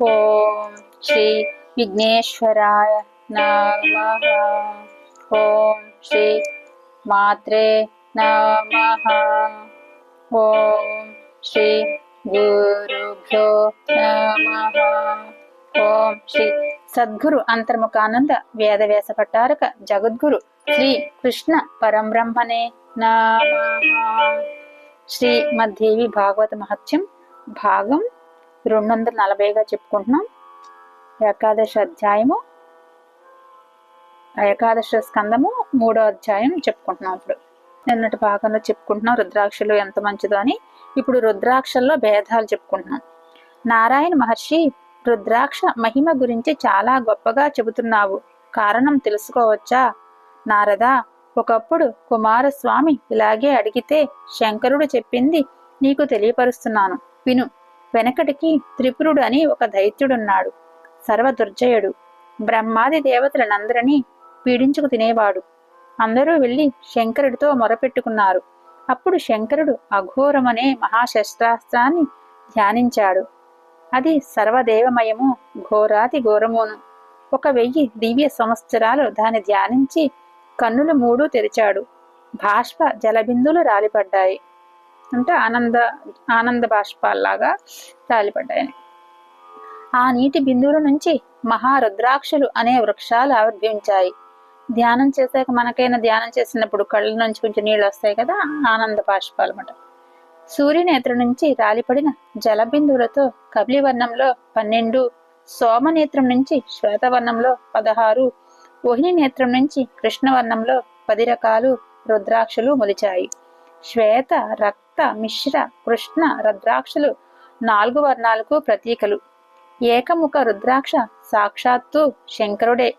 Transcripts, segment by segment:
ఓం శ్రీ విఘ్నేశ్వరాయ నమ ఓం శ్రీ మాత్రే నమ ఓం శ్రీ గురుభ్యో నమ ఓం శ్రీ సద్గురు అంతర్ముఖానంద వేదవ్యాస పట్టారక జగద్గురు శ్రీ కృష్ణ పరంబ్రహ్మణే నమ శ్రీ మధ్యేవి భాగవత మహత్యం భాగం రెండు వందల నలభైగా చెప్పుకుంటున్నాం. ఏకాదశ అధ్యాయము ఏకాదశ స్కందము మూడో అధ్యాయం చెప్పుకుంటున్నాం ఇప్పుడు. నిన్నటి భాగంలో చెప్పుకుంటున్నాం రుద్రాక్షలు ఎంత మంచిదో అని. ఇప్పుడు రుద్రాక్షల్లో భేదాలు చెప్పుకుంటున్నాం. నారాయణ మహర్షి రుద్రాక్ష మహిమ గురించి చాలా గొప్పగా చెబుతున్నావు. కారణం తెలుసుకోవచ్చా? నారదా ఒకప్పుడు కుమారస్వామి ఇలాగే అడిగితే శంకరుడు చెప్పింది నీకు తెలియపరుస్తున్నాను. విను. వెనకటికి త్రిపురుడు అని ఒక దైత్యుడున్నాడు సర్వదుర్జయుడు. బ్రహ్మాది దేవతలనందరినీ పీడించుకు తినేవాడు. అందరూ వెళ్ళి శంకరుడితో మొరపెట్టుకున్నారు. అప్పుడు శంకరుడు అఘోరమనే మహాశస్త్రాస్త్రాన్ని ధ్యానించాడు. అది సర్వదేవమయము ఘోరాతి ఘోరమును. ఒక వెయ్యి దివ్య సంవత్సరాలు దాన్ని ధ్యానించి కన్నులు మూడు తెరిచాడు. బాష్ప జలబిందులు రాలిపడ్డాయి. అంటే ఆనంద ఆనంద బాష్పాల్లాగా తాలిపడ్డాయని ఆ నీటి బిందువుల నుంచి మహారుద్రాక్షలు అనే వృక్షాలు ఆవిర్భవించాయి. ధ్యానం చేశాక మనకైనా ధ్యానం చేసినప్పుడు కళ్ళ నుంచి కొంచెం నీళ్ళు వస్తాయి కదా ఆనంద బాష్పాలు అన్నమాట సూర్యనేత్ర నుంచి రాలిపడిన జలబిందువులతో కబలివర్ణంలో పన్నెండు సోమనేత్రం నుంచి శ్వేతవర్ణంలో పదహారు ఓహిని నేత్రం నుంచి కృష్ణవర్ణంలో పది రకాలు రుద్రాక్షలు మొలిచాయి. శ్వేత రక్త మిశ్ర కృష్ణ రుద్రాక్షలు నాలుగు వర్ణాలకు ప్రతీకలు. ఏకముఖ రుద్రాక్ష సాక్షాత్తు శంకరుడే.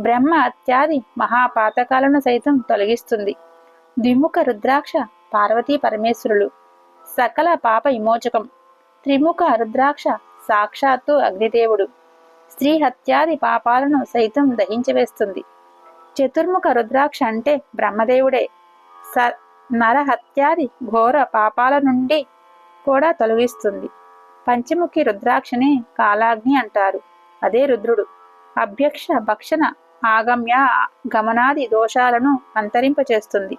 బ్రహ్మ అత్యాది మహాపాతకాలను సైతం తొలగిస్తుంది. ద్విముఖ రుద్రాక్ష పార్వతీ పరమేశ్వరులు. సకల పాప విమోచకం. త్రిముఖ రుద్రాక్ష సాక్షాత్తు అగ్నిదేవుడు. స్త్రీ హత్యాది పాపాలను సైతం దహించివేస్తుంది. చతుర్ముఖ రుద్రాక్ష అంటే బ్రహ్మదేవుడే. స నరహత్యాది ఘోర పాపాల నుండి కూడా తొలగిస్తుంది. పంచముఖి రుద్రాక్షని కాలాగ్ని అంటారు. అదే రుద్రుడు. అభ్యక్ష భక్షణ ఆగమ్య గమనాది దోషాలను అంతరింపచేస్తుంది.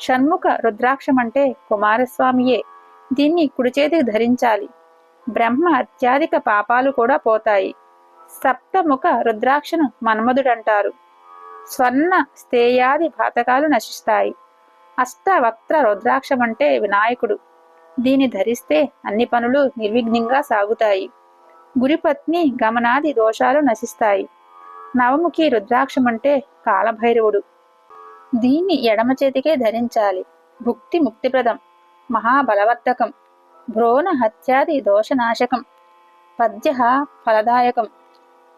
షణ్ముఖ రుద్రాక్షమంటే కుమారస్వామియే. దీన్ని కుడిచేతికి ధరించాలి. బ్రహ్మ అత్యాధిక పాపాలు కూడా పోతాయి. సప్తముఖ రుద్రాక్షను మన్మధుడంటారు. స్వర్ణ స్థేయాది పాతకాలు నశిస్తాయి. అష్టవక్త్ర రుద్రాక్షమంటే వినాయకుడు. దీని ధరిస్తే అన్ని పనులు నిర్విఘ్నంగా సాగుతాయి. గురిపత్ని గమనాది దోషాలు నశిస్తాయి. నవముఖి రుద్రాక్షమంటే కాలభైరవుడు. దీన్ని ఎడమ చేతికే ధరించాలి. భుక్తి ముక్తిప్రదం. మహాబలవర్ధకం. భ్రోణ హత్యాది దోషనాశకం. పద్య ఫలదాయకం.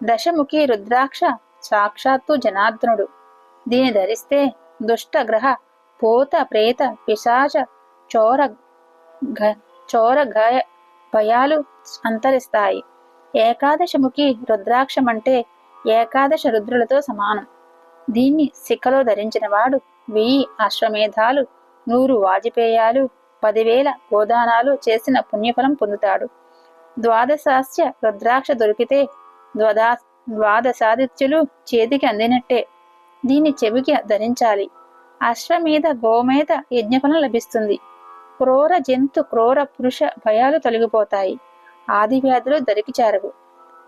దశముఖి రుద్రాక్ష సాక్షాత్తు జనార్దనుడు. దీని ధరిస్తే దుష్ట భూత పోత ప్రేత పిశాచ చోర ఘ- చోర గయ భయాలు అంతరిస్తాయి. ఏకాదశముఖి రుద్రాక్షమంటే ఏకాదశ రుద్రులతో సమానం. దీన్ని శిఖలో ధరించినవాడు వెయ్యి అశ్వమేధాలు నూరు వాజపేయాలు పదివేల గోదానాలు చేసిన పుణ్యఫలం పొందుతాడు. ద్వాదశాస్య రుద్రాక్ష దొరికితే ద్వాదా ద్వాదశాదిత్యులు చేతికి అందినట్టే. దీన్ని చెవికి ధరించాలి. అశ్వమేధ గోమేధ యజ్ఞఫలం లభిస్తుంది. క్రూర జంతు క్రూర పురుష భయాలు తొలగిపోతాయి. ఆది వ్యాధులు దరికిచారవు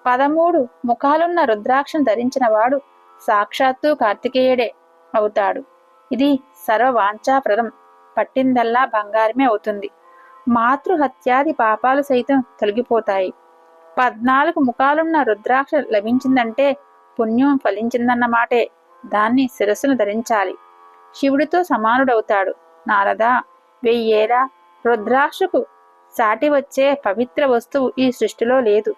పదమూడు ముఖాలున్న రుద్రాక్షను ధరించిన వాడు సాక్షాత్తు కార్తికేయుడే అవుతాడు. ఇది సర్వవాంఛాప్రదం. పట్టిందల్లా బంగారమే అవుతుంది. మాతృహత్యాది పాపాలు సైతం తొలగిపోతాయి. పద్నాలుగు ముఖాలున్న రుద్రాక్ష లభించిందంటే పుణ్యం ఫలించిందన్నమాటే దాన్ని శిరస్సును ధరించాలి. శివుడితో సమానుడవుతాడు. నారదా వెయ్యేరా రుద్రాక్షకు సాటి వచ్చే పవిత్ర వస్తువు ఈ సృష్టిలో లేదు.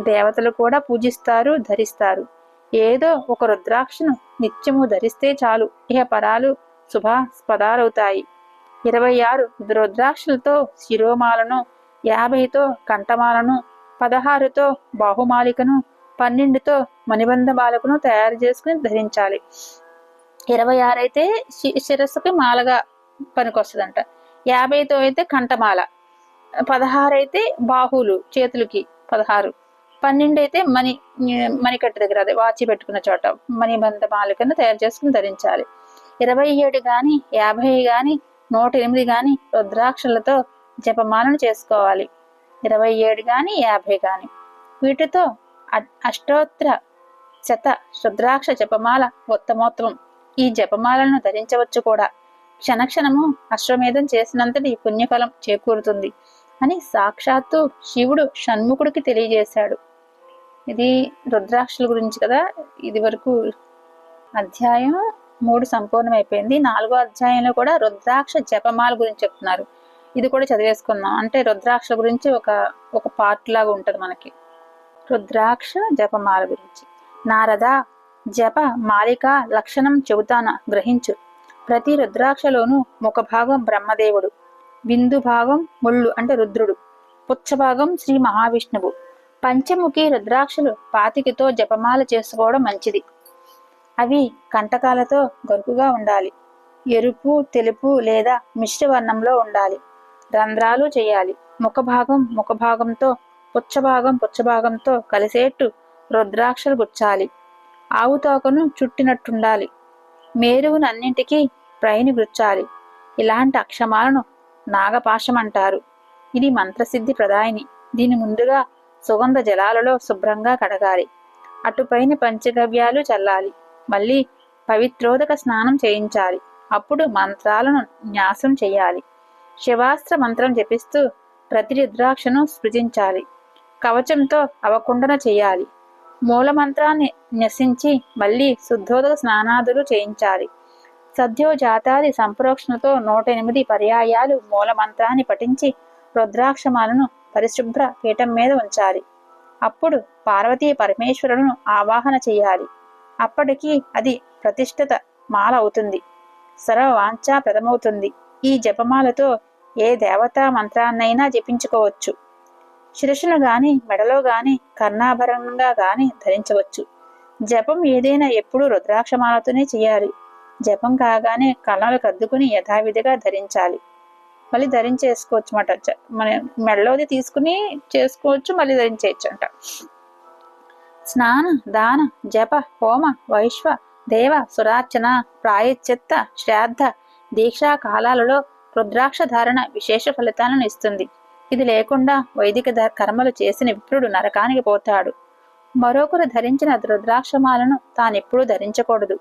దేవతలు కూడా పూజిస్తారు ధరిస్తారు. ఏదో ఒక రుద్రాక్షను నిత్యము ధరిస్తే చాలు. ఇహ పరాలు శుభాస్పదాలవుతాయి. ఇరవై ఆరు రుద్రాక్షలతో శిరోమాలను యాభైతో కంఠమాలను పదహారుతో బాహుమాలికను పన్నెండుతో మణిబంధ బాలకును తయారు చేసుకుని ధరించాలి. ఇరవై ఆరు అయితే శి- శిరస్సుకి మాలగా పనికొస్తుందంట. యాభైతో అయితే కంఠమాల. పదహారు అయితే బాహులు చేతులకి పదహారు. పన్నెండు అయితే మణి మణికట్టు దగ్గర అదే వాచి పెట్టుకున్న చోట మణిబంధ మాలికను తయారు చేసుకుని ధరించాలి. ఇరవై ఏడు కానీ యాభై కానీ నూట ఎనిమిది కానీ రుద్రాక్షలతో జపమాలను చేసుకోవాలి. ఇరవై ఏడు కానీ యాభై కానీ వీటితో అష్టోత్తర శత రుద్రాక్ష జపమాల ఉత్తమోత్తమం. ఈ జపమాలను ధరించవచ్చు కూడా. క్షణక్షణము అశ్వమేధం చేసినంతటి పుణ్యఫలం చేకూరుతుంది అని సాక్షాత్తు శివుడు షణ్ముఖుడికి తెలియజేశాడు. ఇది రుద్రాక్షల గురించి కదా. ఇది వరకు అధ్యాయం మూడు సంపూర్ణమైపోయింది. నాలుగో అధ్యాయంలో కూడా రుద్రాక్ష జపమాల గురించి చెప్తున్నారు. ఇది కూడా చదివేసుకుందాం. అంటే రుద్రాక్షల గురించి ఒక ఒక పార్ట్ లాగా ఉంటుంది మనకి. రుద్రాక్ష జపమాల గురించి. నారద జప మాలిక లక్షణం చెబుతాన గ్రహించు. ప్రతి రుద్రాక్షలోనూ ముఖ భాగం బ్రహ్మదేవుడు. బిందు భాగం ముళ్ళు అంటే రుద్రుడు. పుచ్చభాగం శ్రీ మహావిష్ణువు. పంచముఖి రుద్రాక్షలు పాతికితో జపమాల చేసుకోవడం మంచిది. అవి కంటకాలతో గరుకుగా ఉండాలి. ఎరుపు తెలుపు లేదా మిశ్రవర్ణంలో ఉండాలి. రంధ్రాలు చేయాలి. ముఖభాగం ముఖభాగంతో పుచ్చభాగం పుచ్చభాగంతో కలిసేట్టు రుద్రాక్షలు గుచ్చాలి. ఆవు తోకను చుట్టినట్టుండాలి. మేరువునన్నింటికీ ప్రైని గుచ్చాలి ఇలాంటి అక్షమాలను నాగపాశం అంటారు ఇది మంత్రసిద్ధి ప్రదాయిని. దీని ముందుగా సుగంధ జలాలలో శుభ్రంగా కడగాలి. అటుపైన పంచగవ్యాలు చల్లాలి. మళ్ళీ పవిత్రోదక స్నానం చేయించాలి. అప్పుడు మంత్రాలను న్యాసం చేయాలి. శివాస్త్ర మంత్రం జపిస్తూ ప్రతి రుద్రాక్షను స్పృజించాలి కవచంతో అవకుండన చేయాలి. మూలమంత్రాన్ని న్యసించి మళ్ళీ శుద్ధోదక స్నానాదులు చేయించాలి. సద్యోజాతాది సంప్రోక్షణతో నూట ఎనిమిది పర్యాయాలు మూల మంత్రాన్ని పఠించి రుద్రాక్షమాలను పరిశుభ్ర పీఠం మీద ఉంచాలి. అప్పుడు పార్వతీ పరమేశ్వరులను ఆవాహన చేయాలి. అప్పటికి అది ప్రతిష్ఠిత మాల అవుతుంది. సర్వవాంఛా ప్రథమవుతుంది ఈ జపమాలతో ఏ దేవతా మంత్రాన్నైనా జపించుకోవచ్చు. శిరస్సును గాని మెడలో గాని కర్ణాభరణంగా గాని ధరించవచ్చు. జపం ఏదైనా ఎప్పుడూ రుద్రాక్షమాలతోనే చేయాలి. జపం కాగానే కళ్ళలు కద్దుకుని యథావిధిగా ధరించాలి. మళ్ళీ ధరించేసుకోవచ్చు అన్నమాట మన మెడలోది తీసుకుని చేసుకోవచ్చు మళ్ళీ ధరించేయచ్చు అంట స్నాన దాన జప హోమ వైశ్వ దేవ సురార్చన ప్రాయశ్చిత్త శ్రాద్ధ దీక్షా కాలాలలో రుద్రాక్ష ధారణ విశేష ఫలితాలను ఇస్తుంది. ఇది లేకుండా వైదిక కర్మలు చేసిన విప్రుడు నరకానికి పోతాడు. మరొకరు ధరించిన రుద్రాక్షమాలను తానెప్పుడూ ధరించకూడదు.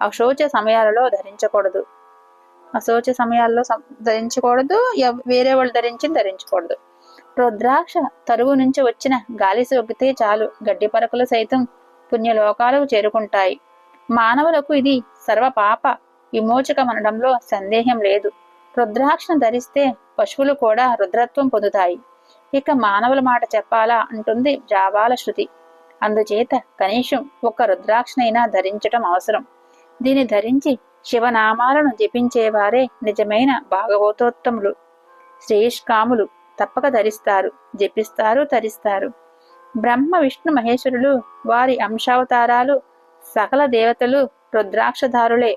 అశోచ సమయాలలో ధరించకూడదు. అశోచ సమయాల్లో ధరించకూడదు వేరే వాళ్ళు ధరించి ధరించకూడదు. రుద్రాక్ష తరువు నుంచి వచ్చిన గాలి సోకితే చాలు గడ్డి పరకులు సైతం పుణ్యలోకాలకు చేరుకుంటాయి. మానవులకు ఇది సర్వ పాప విమోచకమనడంలో సందేహం లేదు. రుద్రాక్షను ధరిస్తే పశువులు కూడా రుద్రత్వం పొందుతాయి. ఇక మానవుల మాట చెప్పాలా అంటుంది జాబాల శృతి. అందుచేత కనీసం ఒక రుద్రాక్షనైనా ధరించటం అవసరం. దీన్ని ధరించి శివనామాలను జపించేవారే నిజమైన భాగవతోత్తములు. శ్రేష్కాములు తప్పక ధరిస్తారు జపిస్తారు తరిస్తారు. బ్రహ్మ విష్ణు మహేశ్వరులు వారి అంశావతారాలు సకల దేవతలు రుద్రాక్షధారులే.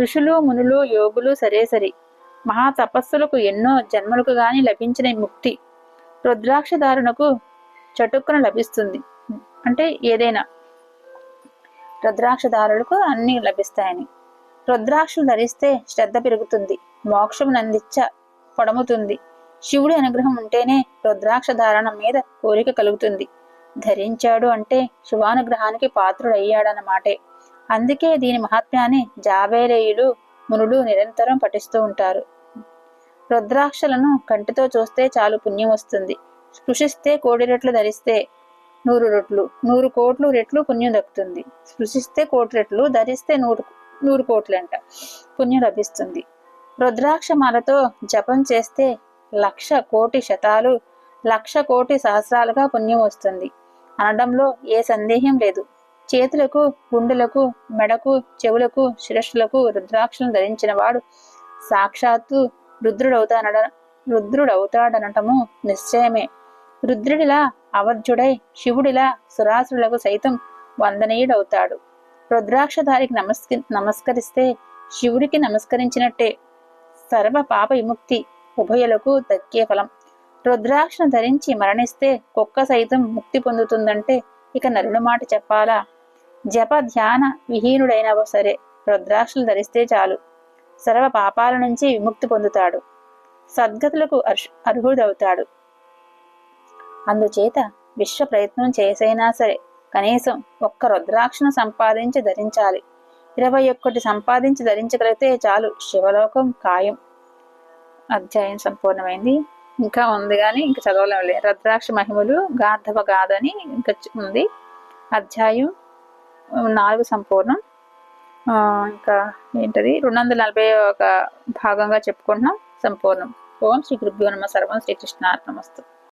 ఋషులు మునులు యోగులు సరే సరి మహా తపస్సులకు ఎన్నో జన్మలకు గాని లభించిన ముక్తి రుద్రాక్షదారునకు చటుక్కున లభిస్తుంది. అంటే ఏదైనా రుద్రాక్షదారులకు అన్ని లభిస్తాయని. రుద్రాక్షలు ధరిస్తే శ్రద్ధ పెరుగుతుంది. మోక్షం నందిచ్చ పొడముతుంది. శివుడి అనుగ్రహం ఉంటేనే రుద్రాక్ష ధారణ మీద కోరిక కలుగుతుంది. ధరించాడు అంటే శివానుగ్రహానికి పాత్రుడయ్యాడన్నమాటే. అందుకే దీని మహాత్మ్యాన్ని జాబేరేయులు మునులు నిరంతరం పఠిస్తూ ఉంటారు. రుద్రాక్షలను కంటితో చూస్తే చాలు పుణ్యం వస్తుంది. స్పృశిస్తే కోడి రెట్లు ధరిస్తే నూరు రెట్లు నూరు కోట్లు రెట్లు పుణ్యం దక్కుతుంది. స్పృశిస్తే కోటి రెట్లు ధరిస్తే నూరు నూరు కోట్లు అంట పుణ్యం లభిస్తుంది. రుద్రాక్ష మాలతో జపం చేస్తే లక్ష కోటి శతాలు లక్ష కోటి సహస్రాలుగా పుణ్యం వస్తుంది. అనడంలో ఏ సందేహం లేదు. చేతులకు గుండెలకు మెడకు చెవులకు శిరస్సులకు రుద్రాక్షలను ధరించిన వాడు సాక్షాత్తు రుద్రుడవుతానడ రుద్రుడవుతాడనటము నిశ్చయమే. రుద్రుడిలా అవర్జుడై శివుడిలా సురాసురులకు సైతం వందనీయుడవుతాడు. రుద్రాక్షధారికి నమస్క నమస్కరిస్తే శివుడికి నమస్కరించినట్టే. సర్వ పాప విముక్తి ఉభయలకు దక్కే ఫలం. రుద్రాక్షను ధరించి మరణిస్తే కుక్క సైతం ముక్తి పొందుతుందంటే ఇక నరుడు మాట చెప్పాలా? జప ధ్యాన విహీనుడైనా సరే రుద్రాక్షలు ధరిస్తే చాలు. సర్వ పాపాల నుంచి విముక్తి పొందుతాడు. సద్గతులకు అర్ష్- అర్హుడవుతాడు. అందుచేత విశ్వ ప్రయత్నం చేసైనా సరే కనీసం ఒక్క రుద్రాక్షను సంపాదించి ధరించాలి. ఇరవై ఒక్కటి సంపాదించి ధరించగలిగితే చాలు శివలోకం ఖాయం. అధ్యాయం సంపూర్ణమైంది. ఇంకా ఉంది కానీ ఇంకా చదవలేం లేదు రుద్రాక్ష మహిమలు గార్ధవ గాథని ఇంకా ఉంది. అధ్యాయం నాలుగు సంపూర్ణం. ఇంకా ఏంటది? రెండు వందల నలభై ఒక భాగంగా చెప్పుకుంటున్నాం. సంపూర్ణం. ఓం శ్రీ గురుభ్యో నమ. సర్వం శ్రీకృష్ణార్పణమస్తు